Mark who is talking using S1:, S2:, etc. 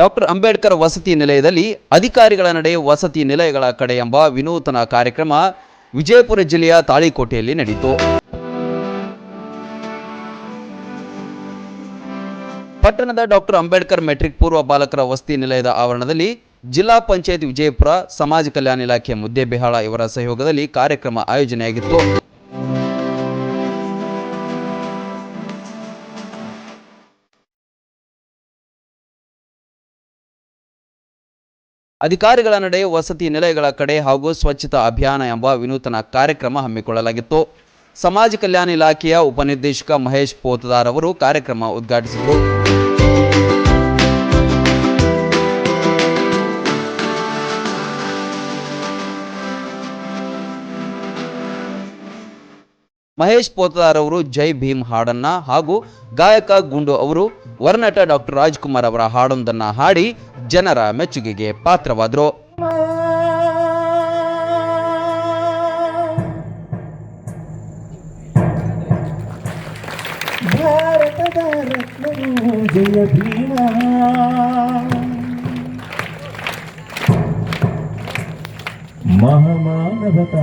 S1: Doctor Ambedkar ವಸತಿ ನಿಲಯದಲ್ಲಿ ಅಧಿಕಾರಿಗಳ ನಡೆ ವಸತಿ ನಿಲಯಗಳ ಕಡೆ ಎಂಬ ವಿನೂತನ ಕಾರ್ಯಕ್ರಮ ವಿಜಯಪುರ ಜಿಲ್ಲೆಯ ತಾಳಿಕೋಟೆಯಲ್ಲಿ ನಡೆಯಿತು. ಪಟ್ಟಣದ ಡಾಕ್ಟರ್ ಅಂಬೇಡ್ಕರ್ ಮೆಟ್ರಿಕ್ ಪೂರ್ವ ಬಾಲಕರ ವಸತಿ ನಿಲಯದ ಆವರಣದಲ್ಲಿ ಜಿಲ್ಲಾ ಪಂಚಾಯತ್ ವಿಜಯಪುರ ಸಮಾಜ ಕಲ್ಯಾಣ ಇಲಾಖೆ ಮುದ್ದೇಬಿಹಾಳ ಇವರ ಸಹಯೋಗದಲ್ಲಿ ಕಾರ್ಯಕ್ರಮ ಆಯೋಜನೆಯಾಗಿತ್ತು. ಅಧಿಕಾರಿಗಳ ನಡೆ ವಸತಿ ನಿಲಯಗಳ ಕಡೆ ಹಾಗೂ ಸ್ವಚ್ಛತಾ ಅಭಿಯಾನ ಎಂಬ ವಿನೂತನ ಕಾರ್ಯಕ್ರಮ ಹಮ್ಮಿಕೊಳ್ಳಲಾಗಿತ್ತು. ಸಮಾಜ ಕಲ್ಯಾಣ ಇಲಾಖೆಯ ಉಪನಿರ್ದೇಶಕ ಮಹೇಶ್ ಪೋತದಾರ್ ಅವರು ಕಾರ್ಯಕ್ರಮ ಉದ್ಘಾಟಿಸಿದರು. ಮಹೇಶ್ ಪೋತದಾರ್ ಅವರು ಜೈ ಭೀಮ್ ಹಾಡನ್ನ ಹಾಗೂ ಗಾಯಕ ಗುಂಡು ಅವರು ವರ್ನಟ ಡಾಕ್ಟರ್ ರಾಜ್ಕುಮಾರ್ ಅವರ ಹಾಡೊಂದನ್ನ ಹಾಡಿ ಜನರ ಮೆಚ್ಚುಗೆಗೆ ಪಾತ್ರವಾದರು.
S2: ಮಹಾಮಾನವತಾ